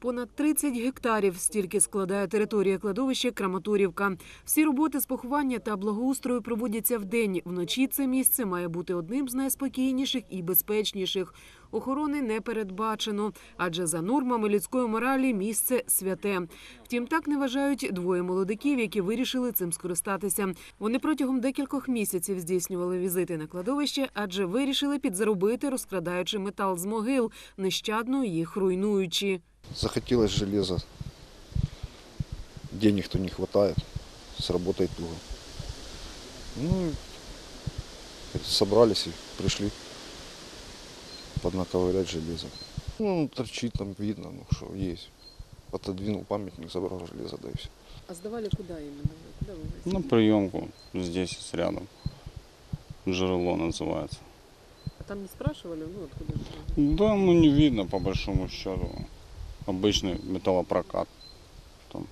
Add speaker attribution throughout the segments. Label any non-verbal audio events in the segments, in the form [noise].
Speaker 1: Понад 30 гектарів стільки складає територія кладовища Краматорівка. Всі роботи з поховання та благоустрою проводяться вдень. Вночі це місце має бути одним з найспокійніших і безпечніших. Охорони не передбачено, адже за нормами людської моралі місце святе. Втім, так не вважають двоє молодиків, які вирішили цим скористатися. Вони протягом декількох місяців здійснювали візити на кладовище, адже вирішили підзаробити, розкрадаючи метал з могил, нещадно їх руйнуючи.
Speaker 2: Захотелось железа. Денег-то не хватает. Сработает туго. Ну, собрались и пришли поднаковырять железо. Ну, торчит там, видно, ну, что есть. Отодвинул памятник, забрал железо, да и все.
Speaker 1: А здавали куди іменно? Куди ви
Speaker 3: На приемку здесь есть рядом. Жерло называется.
Speaker 1: А там не спрашивали? Ну откуда ж?
Speaker 3: Да, ну не видно по большому счету. Обычный металлопрокат. Там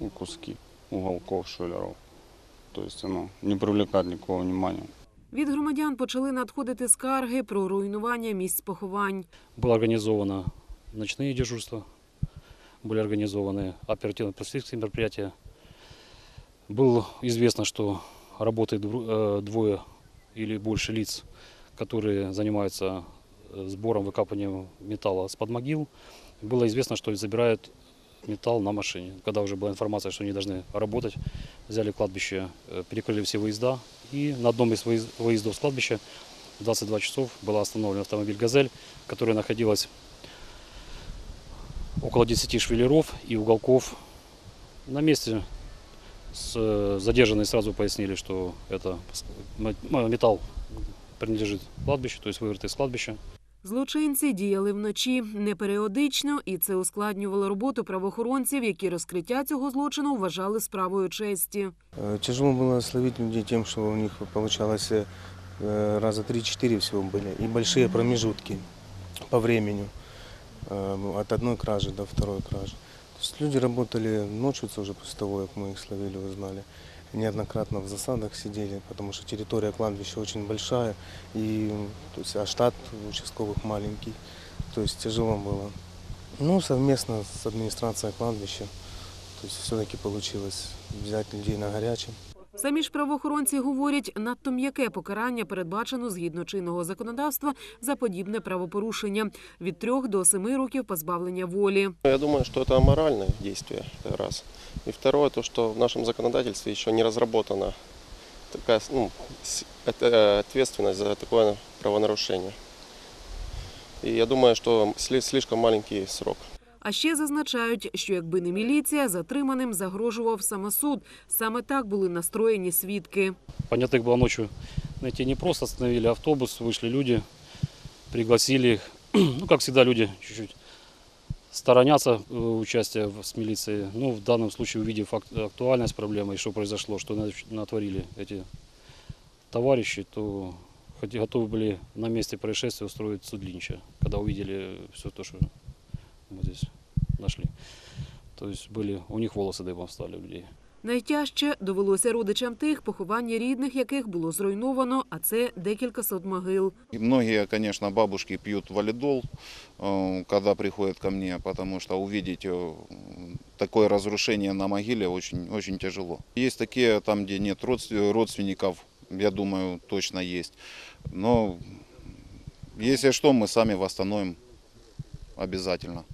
Speaker 3: ну, куски уголков, швеллеров. То есть оно не привлекает никакого внимания.
Speaker 1: Від громадян почали надходити скарги про руйнування місць поховань.
Speaker 4: Было организовано ночные дежурства, были организованы оперативно-просветительские мероприятия. Было известно, что работает дву- э, двое или больше лиц, которые занимаются э, сбором, выкапыванием металла с-под могил. Было известно, что забирают металл на машине. Когда уже была информация, что они должны работать, взяли кладбище, э, перекрыли все выезда. И на одном из выез- выездов с кладбища в 22 часов была остановлен автомобиль «Газель», которая находилась около 10 швеллеров и уголков. На месте с, задержанные сразу пояснили, что это металл принадлежит кладбищу, то есть вывертый из кладбища.
Speaker 1: Злочинці діяли вночі не періодично, і це ускладнювало роботу правоохоронців, які розкриття цього злочину вважали справою честі.
Speaker 5: Э, Тяжело было словить людей тем, что у них получалось э, раза 3-4 всего были. И большие промежутки по времени. э, От одной кражи до второй кражи. То есть люди работали ночью уже после того, как мы их словили, узнали. Неоднократно в засадах сидели, потому что территория кладбища очень большая, и, то есть, а штат участковых маленький. То есть тяжело было. Ну, совместно с администрацией кладбища то есть все-таки получилось взять людей на горячем.
Speaker 1: Самі ж правоохоронці говорять, надто м'яке покарання передбачено згідно чинного законодавства за подібне правопорушення від трьох до семи років позбавлення волі.
Speaker 6: Я думаю, что это аморальное действие, это раз. И второе, то, что в нашем законодательстве еще не разработана такая ну, с- это, э, ответственность за такое правонарушение. И я думаю, что сли- слишком маленький срок.
Speaker 1: А ще зазначають, що якби не міліція, затриманим загрожував самосуд. Саме так були настроєні свідки.
Speaker 4: Понятых было ночью найти не просто. Остановили автобус, вышли люди, пригласили их. [clears throat] Ну, как всегда, люди чуть-чуть сторонятся э, участия в- с милицией. Ну, в данном случае, увидев факт- актуальность проблемы и что произошло, что нач- натворили эти товарищи, то хоть и готовы были на месте происшествия устроить суд Линча, когда увидели все то, что мы здесь нашли. То есть были, у них волосы дыбом встали у людей.
Speaker 1: Найтяжче довелося родичам тих, поховання рідних яких було зруйновано, а це декілька сот могил.
Speaker 2: И многие, конечно, бабушки пьют валидол, э, когда приходят ко мне, потому что увидеть э, такое разрушение на могиле очень, очень тяжело. Есть такие, там, где нет родств- родственников, я думаю, точно есть. Но если что, мы сами восстановим обязательно.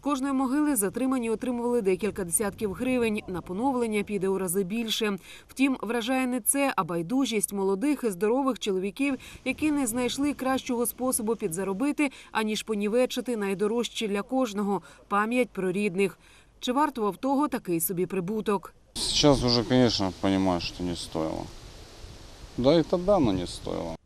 Speaker 1: Кожної могили затримані отримували декілька десятків гривень. На поновлення піде у рази більше. Втім, вражає не це, а байдужість молодих і здорових чоловіків, які не знайшли кращого способу підзаробити, аніж понівечити найдорожче для кожного пам'ять про рідних. Чи вартував того такий собі прибуток?
Speaker 3: Сейчас уже, конечно, понимаю, что не стоило. Да и тогда оно не стоило.